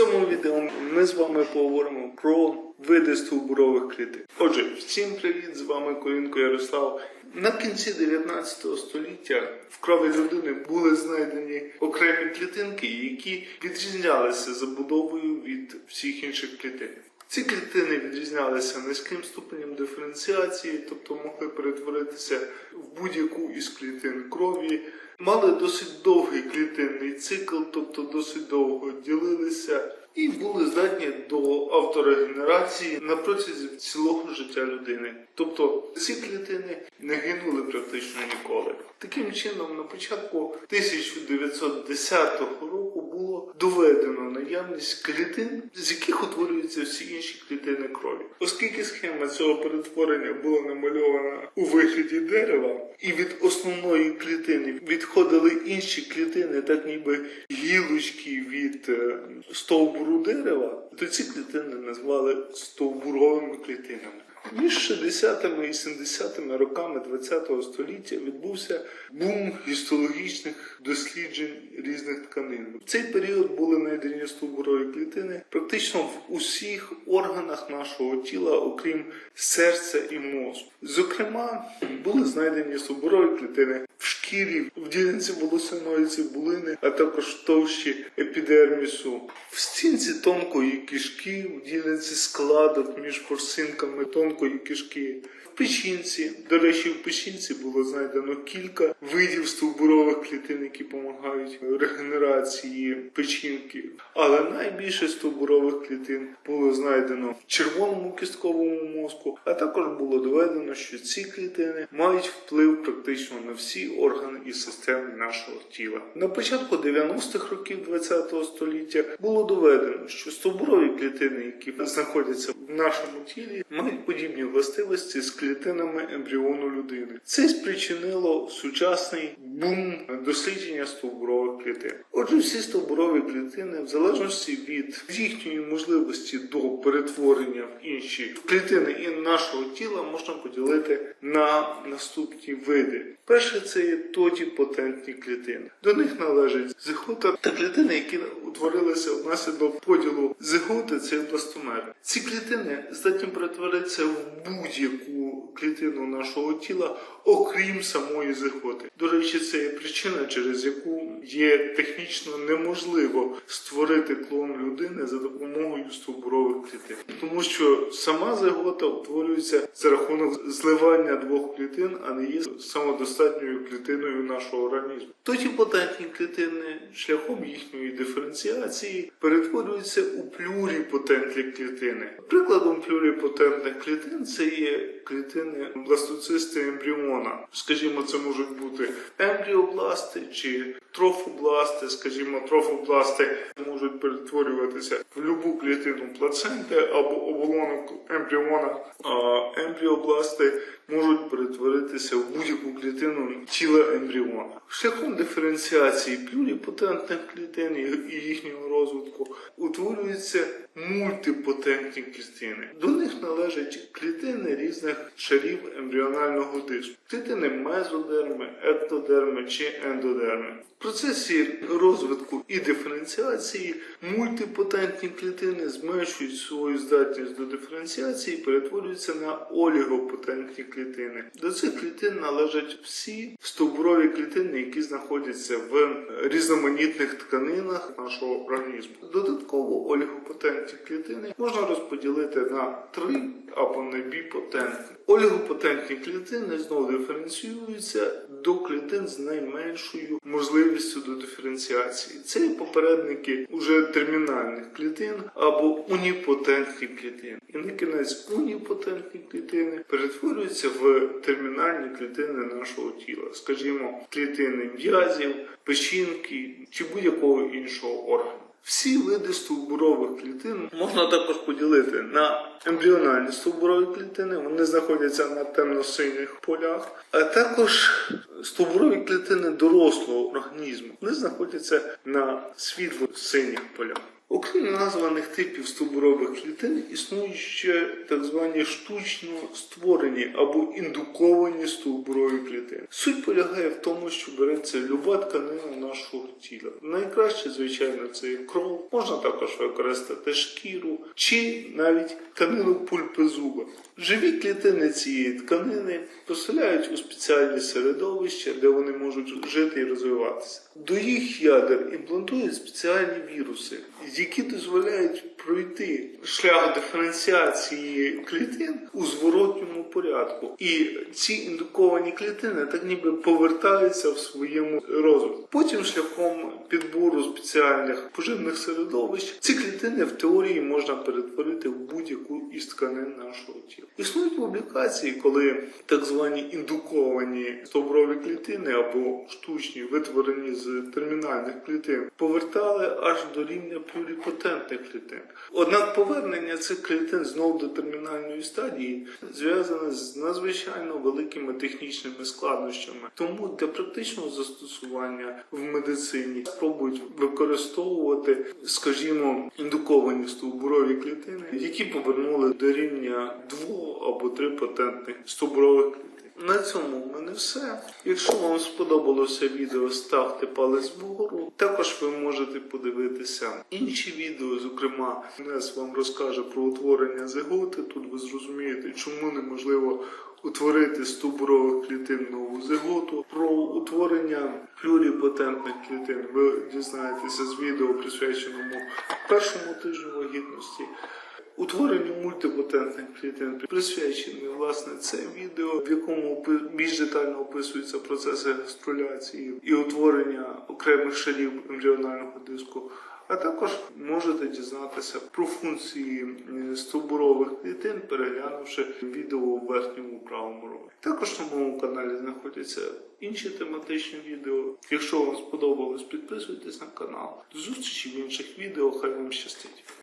цьому відео ми з вами поговоримо про види стовбурових клітин. Отже, всім привіт! З вами Корінко Ярослав. На кінці 19 століття в крові людини були знайдені окремі клітинки, які відрізнялися забудовою від всіх інших клітин. Ці клітини відрізнялися низьким ступенем диференціації, тобто могли перетворитися в будь-яку із клітин крові, мали досить довгий клітинний цикл, тобто досить довго ділилися, і були здатні до авторегенерації на протязі цілого життя людини. Тобто ці клітини не гинули практично ніколи. Таким чином, на початку 1910 року було доведено наявність клітин, з яких утворюються всі інші клітини крові. Оскільки схема цього перетворення була намальована у вигляді дерева, і від основної клітини відходили інші клітини, так ніби гілочки від е, стовбуру дерева, то ці клітини назвали стовбуровими клітинами. Між 60-ми і 70-ми роками ХХ століття відбувся бум гістологічних досліджень різних тканин. В цей період були знайдені стовбурові клітини практично в усіх органах нашого тіла, окрім серця і мозку. Зокрема, були знайдені стовбурові клітини в шкірі, в ділянці волосяної цибулини, а також товщі епідермісу, в стінці тонкої кишки, в ділянці складок між порсинками тонкої кишки. В печінці, до речі, в печінці було знайдено кілька видів стовбурових клітин, які допомагають регенерації печінки. Але найбільше стовбурових клітин було знайдено в червоному кістковому мозку, а також було доведено, що ці клітини мають вплив практично на всі органи і систем нашого тіла. На початку 90-х років ХХ століття було доведено, що стовбурові клітини, які знаходяться нашому тілі, мають подібні властивості з клітинами ембріону людини. Це спричинило сучасний бум дослідження стовбурових клітин. Отже, всі стовбурові клітини, в залежності від їхньої можливості до перетворення в інші клітини і нашого тіла, можна поділити на наступні види. Перше це є тотіпотентні клітини. До них належать зигота та клітини, які утворилися внаслідок поділу зиготи, це є. Ці клітини здатні перетворитися в будь-яку клітину нашого тіла, окрім самої зиготи. До речі, це є причина, через яку є технічно неможливо створити клон людини за допомогою стовбурових клітин, тому що сама зигота утворюється за рахунок зливання двох клітин, а не є самодостатньою клітиною нашого організму. Тоді потентні клітини шляхом їхньої диференціації перетворюються у плюріпотентні клітини. Прикладом плюріпотентних клітин це є клітини бластоцисти ембріона. Скажімо, це можуть бути ембріобласти чи трофобласти. Скажімо, трофобласти можуть перетворюватися в любу клітину плаценти або оболонок ембріона, а ембріобласти можуть перетворитися в будь-яку клітину тіла ембріона. Шляхом диференціації плюріпотентних клітин і їхнього розвитку утворюються мультипотентні клітини. До них належать клітини різних шарів ембріонального диску, клітини мезодерми, ектодерми чи ендодерми. В процесі розвитку і диференціації мультипотентні клітини зменшують свою здатність до диференціації і перетворюються на олігопотентні клітини. До цих клітин належать всі стовбурові клітини, які знаходяться в різноманітних тканинах нашого організму. Додатково олігопотентні клітини можна розподілити на три або на біпотентні. Олігопотентні клітини знову диференціюються до клітин з найменшою можливістю до диференціації. Це попередники уже термінальних клітин або уніпотентні клітини. І на кінець уніпотентні клітини перетворюються в термінальні клітини нашого тіла, скажімо, клітини м'язів, печінки чи будь-якого іншого органу. Всі види стовбурових клітин можна також поділити на ембріональні стовбурові клітини, вони знаходяться на темно-синіх полях, а також стовбурові клітини дорослого організму. Вони знаходяться на світло-синіх полях. Окрім названих типів стовбурових клітин, існують ще так звані штучно створені або індуковані стовбурові клітини. Суть полягає в тому, що береться люба тканина нашого тіла. Найкраще, звичайно, це кров. Можна також використати шкіру чи навіть тканину пульпи зуба. Живі клітини цієї тканини поселяють у спеціальні середовища, де вони можуть жити і розвиватися. До їх ядер імплантують спеціальні віруси, які дозволяють пройти шлях диференціації клітин у зворотньому порядку. І ці індуковані клітини так ніби повертаються в своєму розвитку. Потім шляхом підбору спеціальних поживних середовищ ці клітини в теорії можна перетворити в будь-яку із тканин нашого тіла. Існують публікації, коли так звані індуковані стовброві клітини або штучні, витворені з термінальних клітин, повертали аж до рівня плюріпотентних клітин. Однак повернення цих клітин знов до термінальної стадії зв'язане з надзвичайно великими технічними складнощами. Тому для практичного застосування в медицині спробують використовувати, скажімо, індуковані стовбурові клітини, які повернули до рівня двох або трипотентних стовбурових клітин. На цьому в мене все. Якщо вам сподобалося відео, ставте палець вгору. Також ви можете подивитися інші відео. Зокрема, Нес вам розкаже про утворення зиготи. Тут ви зрозумієте, чому неможливо утворити клітин нову зиготу. Про утворення плюріпотентних клітин ви дізнаєтеся з відео, присвяченому першому тижню вагітності. Утворенню мультипотентних клітин присвячене власне це відео, в якому більш детально описуються процеси гаструляції і утворення окремих шарів ембріонального диску. А також можете дізнатися про функції е, стовбурових клітин, переглянувши відео у верхньому правому рогі. Також на моєму каналі знаходяться інші тематичні відео. Якщо вам сподобалось, підписуйтесь на канал. До зустрічі в інших відео. Хай вам щастить!